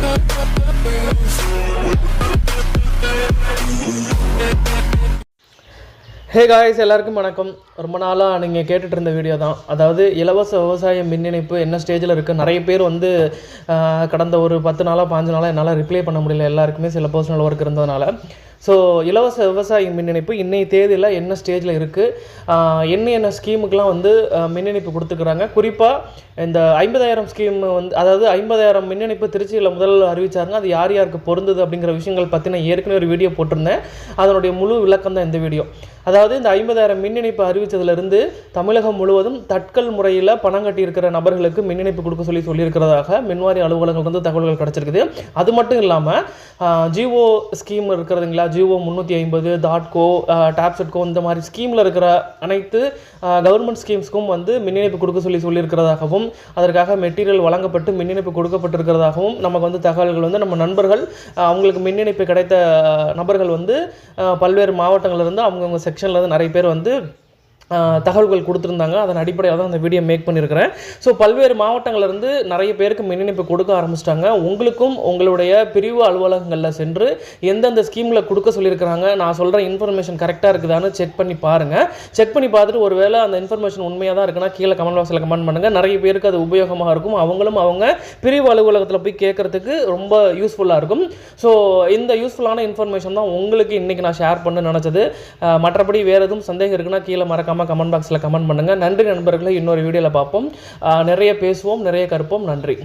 Oh, hey guys எல்லாருக்கும் வணக்கம். ரொம்ப நாளாக நீங்கள் கேட்டுட்டு இருந்த வீடியோ தான். அதாவது இலவச விவசாய மின் இணைப்பு என்ன ஸ்டேஜில் இருக்குது நிறைய பேர் வந்து கடந்த ஒரு பத்து நாளாக பாஞ்சு நாளாக என்னால் ரிப்ளை பண்ண முடியல. எல்லாருக்குமே சில பர்சனல் ஒர்க் இருந்ததுனால. ஸோ இலவச விவசாய மின் இணைப்பு இன்றைய தேதியில் என்ன ஸ்டேஜில் இருக்குது என்ன என்ன ஸ்கீமுக்கெலாம் வந்து மின் இணைப்பு கொடுத்துக்கிறாங்க குறிப்பாக இந்த ஐம்பதாயிரம் ஸ்கீம் வந்து அதாவது ஐம்பதாயிரம் மின் இணைப்பு திருச்சியில் முதல்ல அறிவிச்சாருங்க. அது யார் யாருக்கு பொருந்தது அப்படிங்கிற விஷயங்கள் பற்றி நான் ஏற்கனவே ஒரு வீடியோ போட்டிருந்தேன். அதனுடைய முழு விளக்கம் தான் இந்த வீடியோ அதாவது இந்த ஐம்பதாயிரம் மின் இணைப்பு அறிவித்ததுலேருந்து தமிழகம் முழுவதும் தட்கல் முறையில் பணம் கட்டியிருக்கிற நபர்களுக்கு மின் இணைப்பு கொடுக்க சொல்லி சொல்லியிருக்கிறதாக மின்வாரி அலுவலகங்கள் வந்து தகவல்கள் கிடச்சிருக்குது. அது மட்டும் இல்லாமல் ஜிஓ ஸ்கீம் இருக்கிறதுங்களா ஜிஓ முந்நூற்றி ஐம்பது டாட்கோ டாப்செட்கோ இந்த மாதிரி ஸ்கீமில் இருக்கிற அனைத்து கவர்மெண்ட் ஸ்கீம்ஸ்க்கும் வந்து மின் இணைப்பு கொடுக்க சொல்லி சொல்லியிருக்கிறதாகவும் அதற்காக மெட்டீரியல் வழங்கப்பட்டு மின் இணைப்பு கொடுக்கப்பட்டிருக்கிறதாகவும் நமக்கு வந்து தகவல்கள் வந்து நம்ம நண்பர்கள் அவங்களுக்கு மின் இணைப்பு கிடைத்த நபர்கள் வந்து பல்வேறு மாவட்டங்களிலிருந்து அவங்கவுங்க செக் செக்ஷனில் வந்து நிறைய பேர் வந்து தகவல்கள் கொடுத்துருந்தாங்க. அதன் அடிப்படையில் தான் அந்த வீடியோ மேக் பண்ணியிருக்கிறேன் ஸோ பல்வேறு மாவட்டங்கள்லேருந்து நிறைய பேருக்கு மின் இணைப்பு கொடுக்க ஆரம்பிச்சிட்டாங்க. உங்களுக்கும் உங்களுடைய பிரிவு அலுவலகங்களில் சென்று எந்தெந்த ஸ்கீமில் கொடுக்க சொல்லியிருக்கிறாங்க நான் சொல்கிற இன்ஃபர்மேஷன் கரெக்டாக இருக்குதான்னு செக் பண்ணி பாருங்கள் செக் பண்ணி பார்த்துட்டு ஒருவேளை அந்த இன்ஃபர்மேஷன் உண்மையாக தான் இருக்குன்னா கீழே கமெண்ட் பாக்ஸில் கமெண்ட் பண்ணுங்கள் நிறைய பேருக்கு அது உபயோகமாக இருக்கும். அவங்களும் அவங்க பிரிவு அலுவலகத்தில் போய் கேட்குறதுக்கு ரொம்ப யூஸ்ஃபுல்லாக இருக்கும். ஸோ இந்த யூஸ்ஃபுல்லான இன்ஃபர்மேஷன் தான் உங்களுக்கு இன்றைக்கி நான் ஷேர் பண்ண நினச்சது. மற்றபடி வேறு எதுவும் சந்தேகம் இருக்குன்னா கீழே மறக்காமல் கமெண்ட் பாக்ஸில் கமெண்ட் பண்ணுங்கள் நன்றி நண்பர்களை இன்னொரு வீடியோவில் பார்ப்போம். நிறைய பேசுவோம் நிறைய கற்போம் நன்றி.